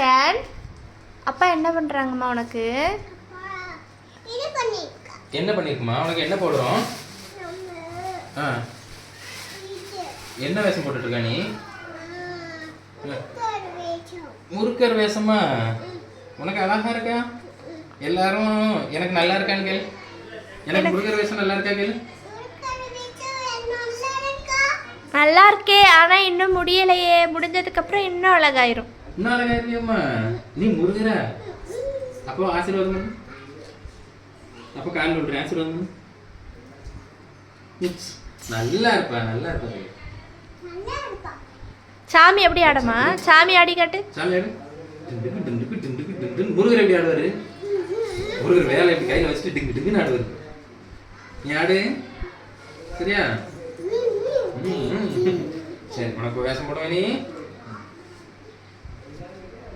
Shane அப்பா என்ன பண்ணுறாங்கம்மா உனக்கு? இது பண்ணிருக்கா? என்ன பண்ணிருக்குமா? உனக்கு என்ன போடுறோம்? ஆ. என்ன வேஷம் போட்டுட்டு இருக்க நீ? முறுக்கர் வேஷமா. உனக்கு அழகா இருக்கா? எல்லாரும் எனக்கு நல்லா இருக்கான்னு கேள். எனக்கு முருகர் வேஷம் நல்லா இருக்கா கேள். நல்லா இருக்கே? ஆனால் இன்னும் முடியலையே. முடிஞ்சதுக்கப்புறம் இன்னும் அழகாயிரும். இன்னும் அழகா இருக்கியம்மா நீ முருகரா? அப்போ ஆசீர்வாதம் அப்போ கால் விடுறேன் ஆசீர்வாதம். நல்லா இருப்பா நல்லா இருப்பா சாமி எப்படி ஆடமா சாமி. ஆடி காட்டு. சாமி ஆடு. டிண்டுக்கு டிண்டுக்கு டிண்டுக்கு டிண்டுன்னு முருகர் எப்படி ஆடுவாரு? முருகர் வேலை எப்படி கையில வச்சுட்டு டிங்கு டிங்குன்னு ஆடுவாரு. நீ ஆடு. சரியா. சரி உனக்கு வேஷம் போடுவே நீ.